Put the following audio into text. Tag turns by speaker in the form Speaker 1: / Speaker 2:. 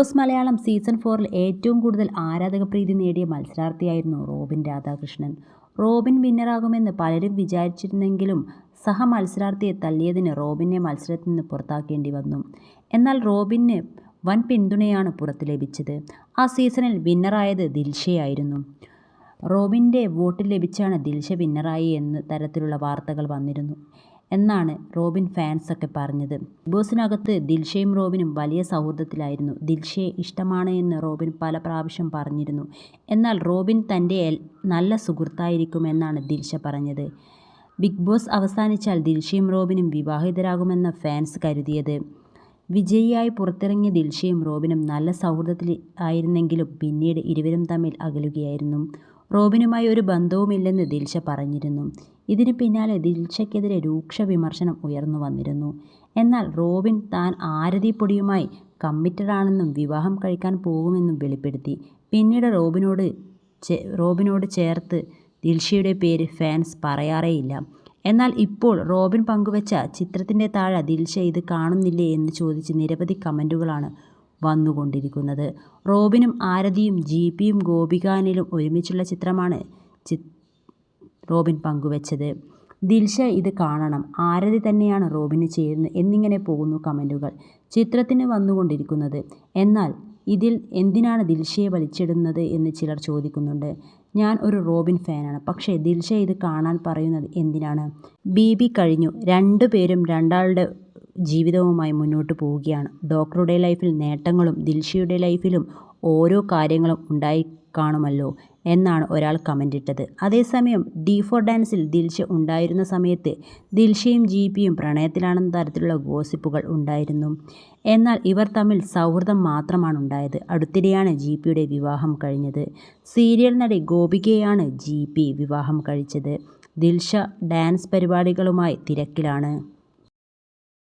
Speaker 1: Boss Malayalam season ഫോറിൽ ഏറ്റവും കൂടുതൽ ആരാധക പ്രീതി നേടിയ മത്സരാർത്ഥിയായിരുന്നു റോബിൻ രാധാകൃഷ്ണൻ. റോബിൻ വിന്നറാകുമെന്ന് പലരും വിചാരിച്ചിരുന്നെങ്കിലും സഹ മത്സരാർത്ഥിയെ തല്ലിയതിന് റോബിനെ മത്സരത്തിൽ നിന്ന് പുറത്താക്കേണ്ടി വന്നു. എന്നാൽ റോബിന് വൻ പിന്തുണയാണ് പുറത്ത് ലഭിച്ചത്. ആ സീസണിൽ വിന്നറായത് ദിൽഷയായിരുന്നു. റോബിന്റെ വോട്ട് ലഭിച്ചാണ് ദിൽഷ വിന്നറായി എന്ന തരത്തിലുള്ള വാർത്തകൾ വന്നിരുന്നു. എന്നാണ് റോബിൻ ഫാൻസൊക്കെ പറഞ്ഞത്. ബോസിനകത്ത് ദിൽഷയും റോബിനും വലിയ സൗഹൃദത്തിലായിരുന്നു. ദിൽഷയെ ഇഷ്ടമാണ് എന്ന് റോബിൻ പല പ്രാവശ്യം പറഞ്ഞിരുന്നു. എന്നാൽ റോബിൻ തന്റെ നല്ല സുഹൃത്തായിരിക്കുമെന്നാണ് ദിൽഷ പറഞ്ഞത്. ബിഗ് ബോസ് അവസാനിച്ചാൽ ദിൽഷയും റോബിനും വിവാഹിതരാകുമെന്ന ഫാൻസ് കരുതിയത്. വിജയിയായി പുറത്തിറങ്ങിയ ദിൽഷയും റോബിനും നല്ല സൗഹൃദത്തിൽ ആയിരുന്നെങ്കിലും പിന്നീട് ഇരുവരും തമ്മിൽ അകലുകയായിരുന്നു. റോബിനുമായി ഒരു ബന്ധവുമില്ലെന്ന് ദിൽഷ പറഞ്ഞിരുന്നു. ഇതിന് പിന്നാലെ ദിൽഷയ്ക്കെതിരെ രൂക്ഷ വിമർശനം ഉയർന്നു വന്നിരുന്നു. എന്നാൽ റോബിൻ താൻ ആരതിപ്പൊടിയുമായി കമ്മിറ്റഡാണെന്നും വിവാഹം കഴിക്കാൻ പോകുമെന്നും വെളിപ്പെടുത്തി. പിന്നീട് റോബിനോട് റോബിനോട് ചേർത്ത് ദിൽഷയുടെ പേര് ഫാൻസ് പറയാറേയില്ല. എന്നാൽ ഇപ്പോൾ റോബിൻ പങ്കുവച്ച ചിത്രത്തിന്റെ താഴെ ദിൽഷ ഇത് കാണുന്നില്ലേ എന്ന് ചോദിച്ച് നിരവധി കമന്റുകളാണ് വന്നുകൊണ്ടിരിക്കുന്നത്. റോബിനും ആരതിയും ജി പിയും ഗോപികാനിലും ഒരുമിച്ചുള്ള ചിത്രമാണ് റോബിൻ പങ്കുവച്ചത്. ദിൽഷ ഇത് കാണണം. ആരതി തന്നെയാണ് റോബിന് ചെയ്യുന്നത് എന്നിങ്ങനെ പോകുന്നു കമന്റുകൾ. ചിത്രത്തിന് വന്നുകൊണ്ടിരിക്കുന്നത്. എന്നാൽ ഇതിൽ എന്തിനാണ് ദിൽഷയെ വലിച്ചിടുന്നത് എന്ന് ചിലർ ചോദിക്കുന്നുണ്ട്. ഞാൻ ഒരു റോബിൻ ഫാനാണ്. പക്ഷേ ദിൽഷ ഇത് കാണാൻ പറയുന്നത് എന്തിനാണ്? ബി ബി കഴിഞ്ഞു. രണ്ടു പേരും രണ്ടാളുടെ ജീവിതവുമായി മുന്നോട്ട് പോവുകയാണ്. ഡോക്ടറുടെ ലൈഫിൽ നേട്ടങ്ങളും ദിൽഷയുടെ ലൈഫിലും ഓരോ കാര്യങ്ങളും ഉണ്ടായി കാണുമല്ലോ എന്നാണ് ഒരാൾ കമന്റ് ഇട്ടത് അതേസമയം ഡി ഫോർ ഡാൻസിൽ ദിൽഷ ഉണ്ടായിരുന്ന സമയത്ത് ദിൽഷയും ജി പിയും പ്രണയത്തിലാണെന്ന തരത്തിലുള്ള ഗോസിപ്പുകൾ ഉണ്ടായിരുന്നു. എന്നാൽ ഇവർ തമ്മിൽ സൗഹൃദം മാത്രമാണ് ഉണ്ടായത്. അടുത്തിടെയാണ് ജി പിയുടെ വിവാഹം കഴിഞ്ഞത്. സീരിയൽ നടി ഗോപികയാണ് ജി വിവാഹം കഴിച്ചത്. ദിൽഷ ഡാൻസ് പരിപാടികളുമായി തിരക്കിലാണ്.